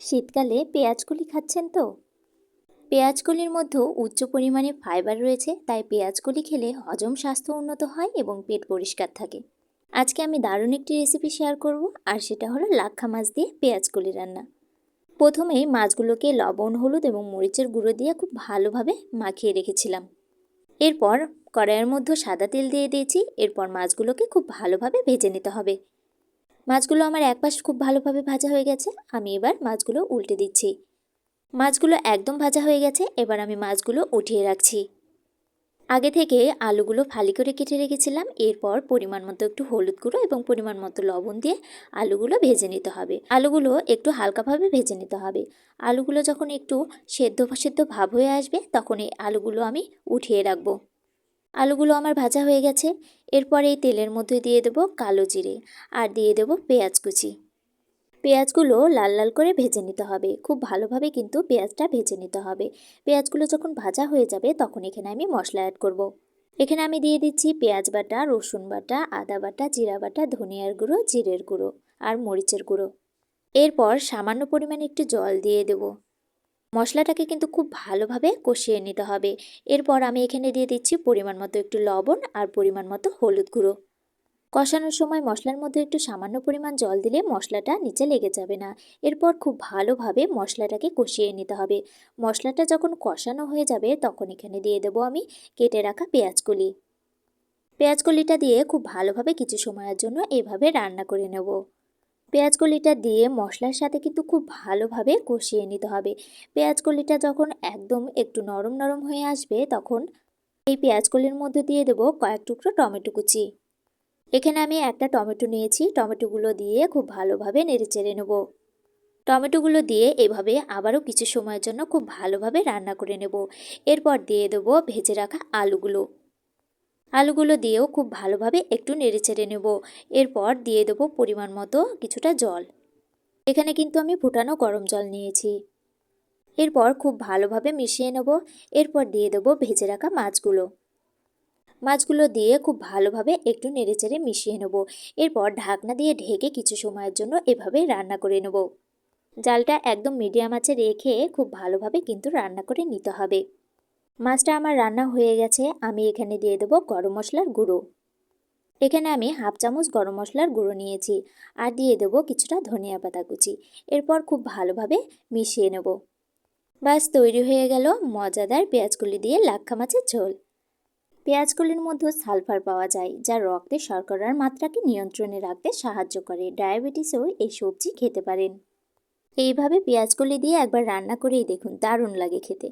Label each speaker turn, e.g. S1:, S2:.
S1: শীতকালে পেঁয়াজকলি খাচ্ছেন তো? পেঁয়াজকলির মধ্যেও উচ্চ পরিমাণে ফাইবার রয়েছে, তাই পেঁয়াজকলি খেলে হজম স্বাস্থ্য উন্নত হয় এবং পেট পরিষ্কার থাকে। আজকে আমি দারুণ একটি রেসিপি শেয়ার করব, আর সেটা হলো লাক্ষা মাছ দিয়ে পেঁয়াজকলি রান্না। প্রথমেই মাছগুলোকে লবণ, হলুদ এবং মরিচের গুঁড়ো দিয়ে খুব ভালোভাবে মাখিয়ে রেখেছিলাম। এরপর কড়াইয়ের মধ্যে সাদা তেল দিয়ে দিয়েছি, এরপর মাছগুলোকে খুব ভালোভাবে ভেজে নিতে হবে। মাছগুলো আমার এক পাশ খুব ভালোভাবে ভাজা হয়ে গেছে। আমি এবার মাছগুলো উল্টে দিচ্ছি। মাছগুলো একদম ভাজা হয়ে গেছে, এবার আমি মাছগুলো উঠিয়ে রাখছি। আগে থেকে আলুগুলো ফালি করে কেটে রেখেছিলাম, এরপর পরিমাণ মতো একটু হলুদ গুঁড়ো এবং পরিমাণ মতো লবণ দিয়ে আলুগুলো ভেজে নিতে হবে। আলুগুলো একটু হালকাভাবে ভেজে নিতে হবে। আলুগুলো যখন একটু সেদ্ধ সেদ্ধ ভাব হয়ে আসবে, তখন এই আলুগুলো আমি উঠিয়ে রাখব। আলুগুলো আমার ভাজা হয়ে গেছে। এরপর এই তেলের মধ্যে দিয়ে দেবো কালো জিরে আর দিয়ে দেবো পেঁয়াজ কুচি। পেঁয়াজগুলো লাল লাল করে ভেজে নিতে হবে। খুব ভালোভাবে কিন্তু পেঁয়াজটা ভেজে নিতে হবে। পেঁয়াজগুলো যখন ভাজা হয়ে যাবে তখন এখানে আমি মশলা অ্যাড করব। এখানে আমি দিয়ে দিচ্ছি পেঁয়াজ বাটা, রসুন বাটা, আদা বাটা, জিরা বাটা, ধনিয়ার গুঁড়ো, জিরের গুঁড়ো আর মরিচের গুঁড়ো। এরপর সামান্য পরিমাণে একটু জল দিয়ে দেব। মশলাটাকে কিন্তু খুব ভালোভাবে কষিয়ে নিতে হবে। এরপর আমি এখানে দিয়ে দিচ্ছি পরিমাণ মতো একটু লবণ আর পরিমাণ মতো হলুদ গুঁড়ো। কষানোর সময় মশলার মধ্যে একটু সামান্য পরিমাণ জল দিলে মশলাটা নিচে লেগে যাবে না। এরপর খুব ভালোভাবে মশলাটাকে কষিয়ে নিতে হবে। মশলাটা যখন কষানো হয়ে যাবে তখন এখানে দিয়ে দেবো আমি কেটে রাখা পেঁয়াজকলি। পেঁয়াজকলিটা দিয়ে খুব ভালোভাবে কিছু সময়ের জন্য এভাবে রান্না করে নেব। পেঁয়াজকলিটা দিয়ে মশলার সাথে কিন্তু খুব ভালোভাবে কষিয়ে নিতে হবে। পেঁয়াজকলিটা যখন একদম একটু নরম নরম হয়ে আসবে, তখন এই পেঁয়াজকলির মধ্যে দিয়ে দেবো কয়েক টুকরো টমেটো কুচি। এখানে আমি একটা টমেটো নিয়েছি, টমেটোগুলো দিয়ে খুব ভালোভাবে নেড়ে চেড়ে নেব। টমেটোগুলো দিয়ে এভাবে আবারও কিছু সময়ের জন্য খুব ভালোভাবে রান্না করে নেব। এরপর দিয়ে দেবো ভেজে রাখা আলুগুলো। আলুগুলো দিয়েও খুব ভালোভাবে একটু নেড়ে চেড়ে নেব। এরপর দিয়ে দেবো পরিমাণ মতো কিছুটা জল। এখানে কিন্তু আমি ফুটানো গরম জল নিয়েছি। এরপর খুব ভালোভাবে মিশিয়ে নেব। এরপর দিয়ে দেবো ভেজে রাখা মাছগুলো। মাছগুলো দিয়ে খুব ভালোভাবে একটু নেড়েচেড়ে মিশিয়ে নেব। এরপর ঢাকনা দিয়ে ঢেকে কিছু সময়ের জন্য এভাবেই রান্না করে নেব। জালটা একদম মিডিয়াম আঁচে রেখে খুব ভালোভাবে কিন্তু রান্না করে নিতে হবে। মাছটা আমার রান্না হয়ে গেছে, আমি এখানে দিয়ে দেবো গরম মশলার গুঁড়ো। এখানে আমি হাফ চামচ গরম মশলার গুঁড়ো নিয়েছি আর দিয়ে দেবো কিছুটা ধনিয়া পাতা কুচি। এরপর খুব ভালোভাবে মিশিয়ে নেব। বাস তৈরি হয়ে গেল মজাদার পেঁয়াজগুলি দিয়ে লাক্ষা মাছের ঝোল। পেঁয়াজগুলির মধ্যে সালফার পাওয়া যায়, যা রক্তে শর্করার মাত্রাকে নিয়ন্ত্রণে রাখতে সাহায্য করে। ডায়াবেটিসেও এই সবজি খেতে পারেন। এইভাবে পেঁয়াজকলি দিয়ে একবার রান্না করেই দেখুন, দারুণ লাগে খেতে।